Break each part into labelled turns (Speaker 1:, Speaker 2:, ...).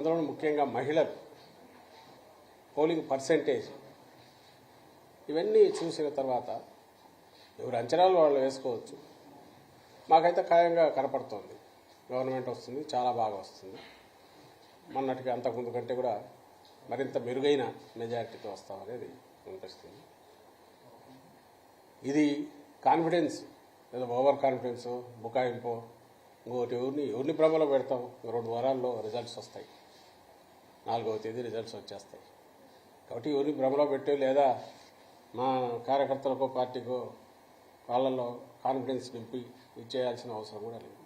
Speaker 1: అందులో ముఖ్యంగా మహిళలు. Polling percentage. ఇవన్నీ చూసిన తర్వాత ఎవరు అంచనాలు వాళ్ళు వేసుకోవచ్చు. మాకైతే ఖాయంగా కనపడుతోంది. గవర్నమెంట్ వస్తుంది చాలా బాగా వస్తుంది. మొన్నటికి అంతకుముందు కంటే కూడా మరింత మెరుగైన మెజారిటీతో వస్తామనేది అనిపిస్తుంది ఇది కాన్ఫిడెన్స్. లేదా ఓవర్ కాన్ఫిడెన్స్ బుకాయింపు ఇంకోటి ఎవరిని ఎవరిని భ్రమలో పెడతాం? రెండు వారాల్లో రిజల్ట్స్ వస్తాయి. నాలుగవ తేదీ రిజల్ట్స్ వచ్చేస్తాయి. కాబట్టి ఎవరిని భ్రమలో పెట్టే లేదా మా కార్యకర్తలకో పార్టీకో వాళ్ళల్లో కాన్ఫిడెన్స్ నింపి ఇచ్చేయాల్సిన అవసరం కూడా లేదు.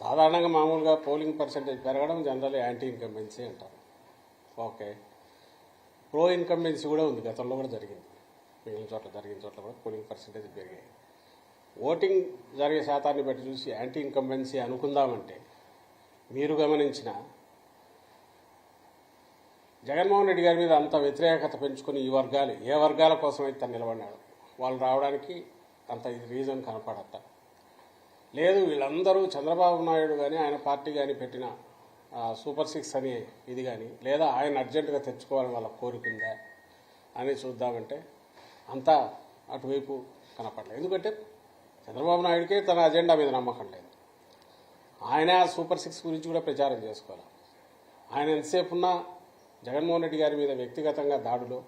Speaker 1: సాధారణంగా మామూలుగా పోలింగ్ పర్సెంటేజ్ పెరగడం జనరల్ యాంటీ ఇన్కంబెన్సీ అంటారు. ఓకే ప్రో ఇన్కంబెన్సీ కూడా ఉంది. గతంలో కూడా జరిగింది. మిగిలిన చోట్ల జరిగిన చోట్ల కూడా పోలింగ్ పర్సెంటేజ్ పెరిగాయి. ఓటింగ్ జరిగే శాతాన్ని బట్టి చూసి యాంటీ ఇన్కంబెన్సీ అనుకుందామంటే మీరు గమనించిన జగన్మోహన్ రెడ్డి గారి మీద అంత వ్యతిరేకత పెంచుకుని ఈ వర్గాలు ఏ వర్గాల కోసమైతే తను నిలబడినాడు వాళ్ళు రావడానికి అంత ఇది రీజన్ కనపడట లేదు వీళ్ళందరూ చంద్రబాబు నాయుడు కానీ ఆయన పార్టీ కానీ పెట్టిన సూపర్ సిక్స్ అనే ఇది కానీ లేదా ఆయన అర్జెంటుగా తెచ్చుకోవాలని వాళ్ళ కోరిక ఉందా అని చూద్దామంటే అంతా అటువైపు కనపడలేదు. ఎందుకంటే చంద్రబాబు నాయుడికే తన అజెండా మీద నమ్మకం లేదు. ఆయన సూపర్ సిక్స్ గురించి కూడా ప్రచారం చేసుకోవాలి. ఆయన ఎంతసేపు ఉన్నా జగన్మోహన్ రెడ్డి గారి మీద వ్యక్తిగతంగా దాడులు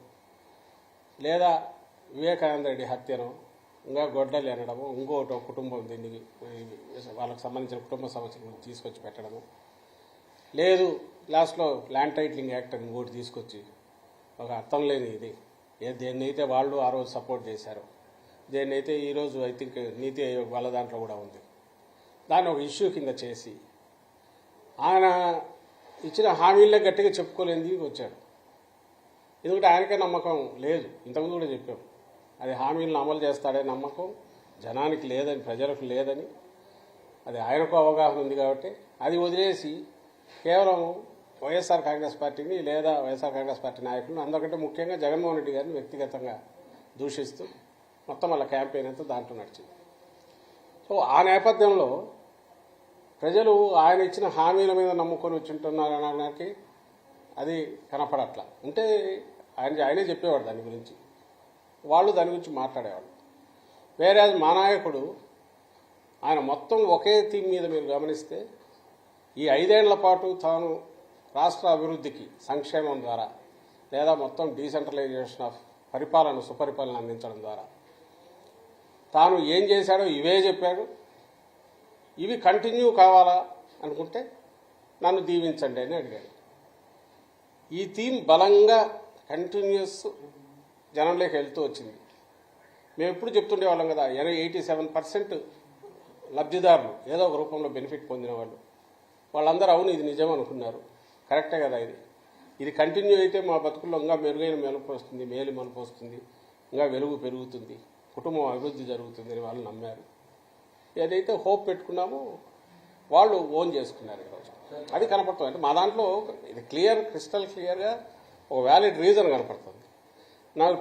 Speaker 1: లేదా వివేకానంద రెడ్డి హత్యను ఇంకా గొడ్డలు అనడము ఇంకోటి ఒక కుటుంబం దీన్ని వాళ్ళకి సంబంధించిన కుటుంబ సమస్య గురించి తీసుకొచ్చి పెట్టడము. లేదు లాస్ట్లో ల్యాండ్ టైటిలింగ్ యాక్ట్ అని ఇంకోటి తీసుకొచ్చి ఒక అర్థం లేని ఇది. ఏ దేన్నైతే వాళ్ళు ఆ రోజు సపోర్ట్ చేశారు. దేన్నైతే ఈరోజు ఐ థింక్ నీతి ఆయోగ్ వాళ్ళ దాంట్లో కూడా ఉంది. దాన్ని ఒక ఇష్యూ కింద చేసి ఆయన ఇచ్చిన హామీల్లో గట్టిగా చెప్పుకోలేని వచ్చాడు. ఎందుకంటే ఆయనకే నమ్మకం లేదు. ఇంతకుముందు కూడా చెప్పాం. అది హామీలను అమలు చేస్తాడే నమ్మకం జనానికి లేదని ప్రజలకు లేదని అది ఆయనకు అవగాహన ఉంది కాబట్టి అది వదిలేసి కేవలం వైఎస్ఆర్ కాంగ్రెస్ పార్టీని లేదా వైఎస్ఆర్ కాంగ్రెస్ పార్టీ నాయకులను అందుకంటే ముఖ్యంగా జగన్మోహన్ రెడ్డి గారిని వ్యక్తిగతంగా దూషిస్తూ మొత్తం వాళ్ళ క్యాంపెయిన్ అంతా దాంట్లో నడిచింది. సో ఆ నేపథ్యంలో ప్రజలు ఆయన ఇచ్చిన హామీల మీద నమ్ముకొని వచ్చుంటున్నారనడానికి అది కనపడట్ల. ఉంటే ఆయన ఆయనే చెప్పేవాడు దాని గురించి. వాళ్ళు దాని గురించి మాట్లాడేవాళ్ళు. వేరే మా నాయకుడు ఆయన మొత్తం ఒకే థీమ్ మీద మీరు గమనిస్తే ఈ ఐదేళ్ళ పాటు తాను రాష్ట్ర అభివృద్ధికి సంక్షేమం ద్వారా లేదా మొత్తం డీసెంట్రలైజేషన్ ఆఫ్ పరిపాలన సుపరిపాలన అందించడం ద్వారా తాను ఏం చేశాడో ఇవే చెప్పాడు. ఇవి కంటిన్యూ కావాలా అనుకుంటే నన్ను దీవించండి అని అడిగాడు. ఈ థీమ్ బలంగా కంటిన్యూస్ జనంలోకి వెళ్తూ వచ్చింది. మేము ఎప్పుడు చెప్తుండే వాళ్ళం కదా ఎనభై ఎయిటీ సెవెన్ పర్సెంట్ లబ్ధిదారులు ఏదో ఒక రూపంలో బెనిఫిట్ పొందిన వాళ్ళు. వాళ్ళందరూ అవును ఇది నిజం అనుకున్నారు. కరెక్టే కదా ఇది. ఇది కంటిన్యూ అయితే మా బతుకుల్లో ఇంకా మెరుగైన మెలుపు వస్తుంది మేలు మలుపు వస్తుంది ఇంకా వెలుగు పెరుగుతుంది. కుటుంబం అభివృద్ధి జరుగుతుందని వాళ్ళు నమ్మారు. ఏదైతే హోప్ పెట్టుకున్నామో వాళ్ళు ఓన్ చేసుకున్నారు ఈరోజు అది కనపడుతుంది అంటే మా దాంట్లో ఇది క్లియర్ క్రిస్టల్ క్లియర్గా ఒక వ్యాలిడ్ రీజన్ కనపడుతుంది. నాకు